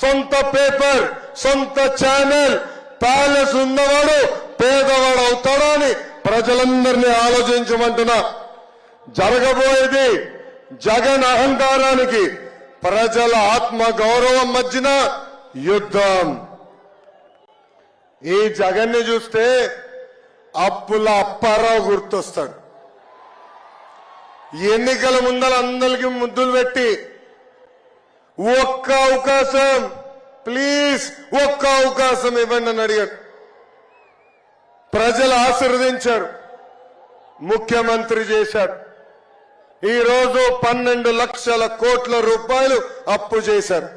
సొంత పేపర్ సొంత channel. Palace ఉన్నవాడు పేదవాడు అవుతాడా అని ప్రజలందరినీ ఆలోచించమంటున్నా. జరగబోయేది జగన్ అహంకారానికి ప్రజల ఆత్మ గౌరవం మధ్యన యుద్ధం. ఈ జగన్ని చూస్తే అప్పుల అప్పారావు గుర్తొస్తాడు. ఎన్నికల ముందర అందరికీ ముద్దులు పెట్టి ఒక్క అవకాశం. ప్లీజ్ ఒక్క అవకాశం ఇవ్వండి అని అడిగాడు ప్రజలు ఆశీర్వదించారు. ముఖ్యమంత్రి చేశారు. ఈరోజు పన్నెండు లక్షల కోట్ల రూపాయలు అప్పు చేశారు.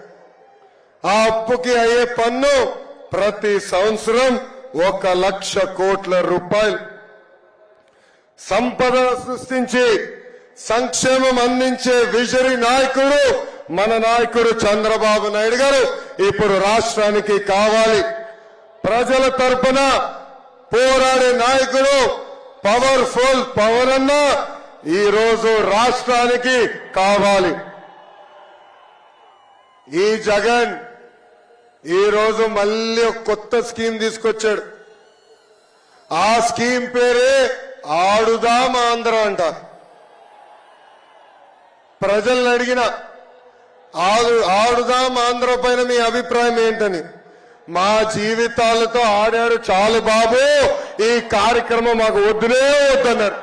ఆ అప్పుకి అయ్యే పన్ను ప్రతి సంవత్సరం ఒక లక్ష కోట్ల రూపాయలు. సంపద సృష్టించి సంక్షేమం అందించే విజరీ నాయకుడు మన నాయకుడు చంద్రబాబు నాయుడు గారు ఇప్పుడు రాష్ట్రానికి కావాలి. ప్రజల తరపున పోరాడే నాయకుడు పవర్ఫుల్ పవర్ అన్న ఈ రోజు రాష్ట్రానికి కావాలి. ఈ జగన్ ఈ రోజు మళ్ళీ కొత్త స్కీమ్ తీసుకొచ్చాడు. ఆ స్కీమ్ పేరే ఆడుదాం ఆంధ్ర అంట. ప్రజల్ని అడిగిన ఆడు ఆడుదాం ఆంధ్ర పైన మీ అభిప్రాయం ఏంటని. మా జీవితాలతో ఆడారు చాలు బాబు ఈ కార్యక్రమం మాకు వద్దునే వద్దన్నారు.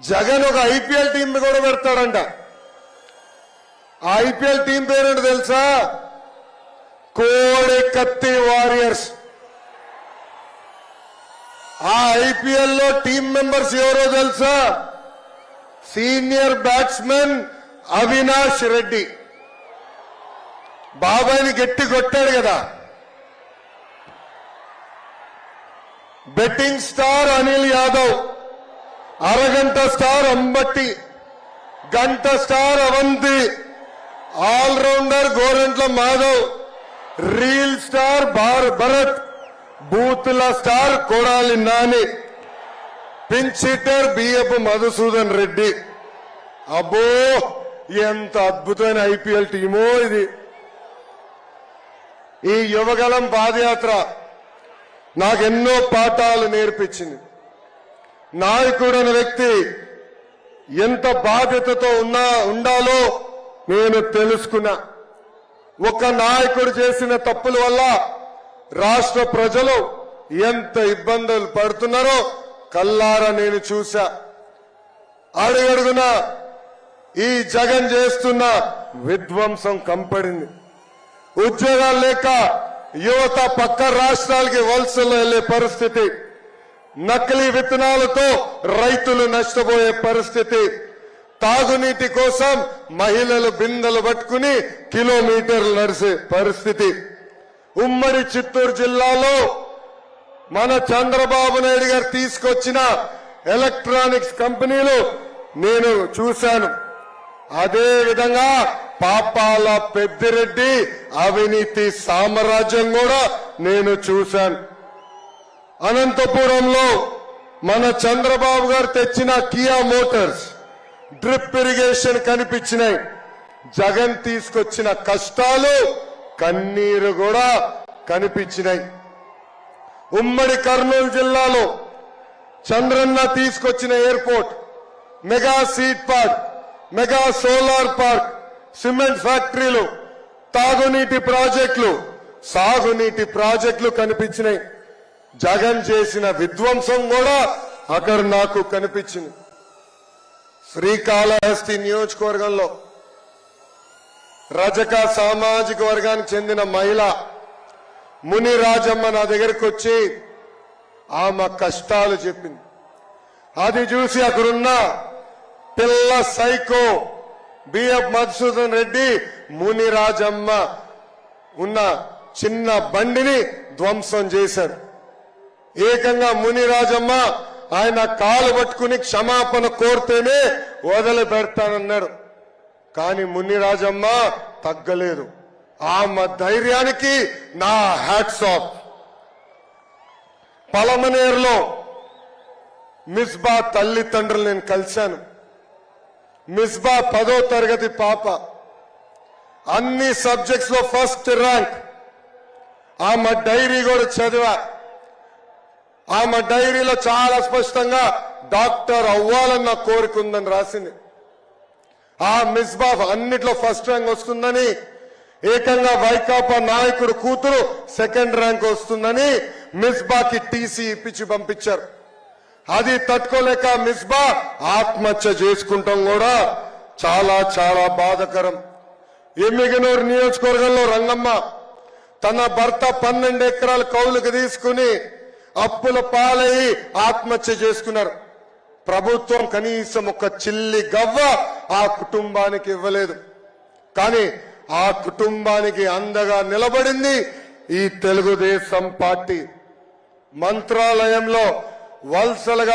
జగన్ ఒక ఐపీఎల్ టీం కూడా పెడతాడంట. ఆ ఐపీఎల్ టీం పేరేంటి తెలుసా? కోడి కత్తి వారియర్స్. ఆ ఐపీఎల్లో టీం మెంబర్స్ ఎవరో తెలుసా? Senior batsmen Avinash Reddy. బాబాయ్ని గట్టి కొట్టాడు కదా. బెట్టింగ్ స్టార్ అనిల్ యాదవ్ అరగంట స్టార్ అంబట్టి గంట star Avanthi all rounder Gorantla Madhav reel star Bharat Bharath బూతుల star Kodali Nani. Pinch hitter Madhusudan Reddy. అబ్బో ఎంత అద్భుతమైన ఐపీఎల్ టీమో ఇది. ఈ యువగలం పాదయాత్ర నాకెన్నో పాఠాలు నేర్పించింది. నాయకుడు అనే వ్యక్తి ఎంత బాధ్యతతో ఉన్నా ఉండాలో నేను తెలుసుకున్నా. ఒక నాయకుడు చేసిన తప్పుల వల్ల రాష్ట్ర ప్రజలు ఎంత ఇబ్బందులు పడుతున్నారో కల్లారా నేను చూశా. అడుగడుగున ఈ జగన్ చేస్తున్న విధ్వంసం కంపడింది. ఉద్యోగాలు లేక యువత పక్క రాష్ట్రాలకి వలసలు వెళ్ళే పరిస్థితి నకిలీ విత్తనాలతో రైతులు నష్టపోయే పరిస్థితి తాగునీటి కోసం మహిళలు బిందెలు పట్టుకుని కిలోమీటర్లు నడిసే పరిస్థితి. ఉమ్మడి చిత్తూరు జిల్లాలో మన చంద్రబాబు నాయుడు గారు తీసుకొచ్చిన ఎలక్ట్రానిక్స్ కంపెనీలు నేను చూశాను. అదే విధంగా పాపాల పెద్దిరెడ్డి అవినీతి సామ్రాజ్యం కూడా నేను చూశాను. అనంతపురంలో మన చంద్రబాబు గారు తెచ్చిన కియా మోటార్స్ డ్రిప్ ఇరిగేషన్ కనిపించినాయి. జగన్ తీసుకొచ్చిన కష్టాలు కన్నీరు కూడా కనిపించినాయి. ఉమ్మడి కర్నూలు జిల్లాలో చంద్రన్న తీసుకొచ్చిన airport mega seed park mega solar park cement ఫ్యాక్టరీలు తాగునీటి ప్రాజెక్టులు సాగునీటి ప్రాజెక్టులు కనిపించినాయి. జగన్ చేసిన విధ్వంసం కూడా అక్కడ నాకు కనిపించింది. శ్రీకాళహస్తి నియోజకవర్గంలో రజక సామాజిక వర్గానికి చెందిన మహిళ ముని రాజమ్మ నా దగ్గరకు వచ్చి ఆమె కష్టాలు చెప్పింది. అది చూసి అక్కడున్న పిల్ల సైకో బిఎఫ్ మధుసూదన్ రెడ్డి ముని రాజమ్మ ఉన్న చిన్న బండిని ధ్వంసం చేశారు ఏకంగా ముని రాజమ్మ ఆయన కాలు పట్టుకుని క్షమాపణ కోరితేనే వదిలి పెడతానన్నాడు కానీ ముని రాజమ్మ తగ్గలేదు. ఆమె ధైర్యానికి నా హ్యాట్స్ ఆఫ్ పలమనేరులో మిస్బా తల్లిదండ్రులు నేను కలిశాను. మిస్బా పదో తరగతి పాప. అన్ని సబ్జెక్ట్స్లో ఫస్ట్ ర్యాంక్ ఆమె డైరీ కూడా చదివా. ఆమె డైరీలో చాలా స్పష్టంగా డాక్టర్ అవ్వాలన్న కోరిక ఉందని రాసింది. ఆ మిస్బా అన్నిట్లో ఫస్ట్ ర్యాంక్ వస్తుందని ఏకంగా వైకాపా నాయకుడు కూతురు సెకండ్ ర్యాంక్ వస్తుందని మిస్బాకి టీసీ ఇప్పించి పంపించారు. అది తట్టుకోలేక మిస్బా ఆత్మహత్య చేసుకుంటాం కూడా చాలా చాలా బాధకరం. ఎమ్మిగనూరు నియోజకవర్గంలో రంగమ్మ తన భర్త పన్నెండు ఎకరాల కౌలుకు తీసుకుని అప్పుల పాలయ్యి ఆత్మహత్య చేసుకున్నారు. ప్రభుత్వం కనీసం ఒక చిల్లి గవ్వ ఆ కుటుంబానికి ఇవ్వలేదు. కానీ ఆ కుటుంబానికి అందగా నిలబడింది ఈ తెలుగుదేశం పార్టీ. మంత్రాలయంలో వలసలుగా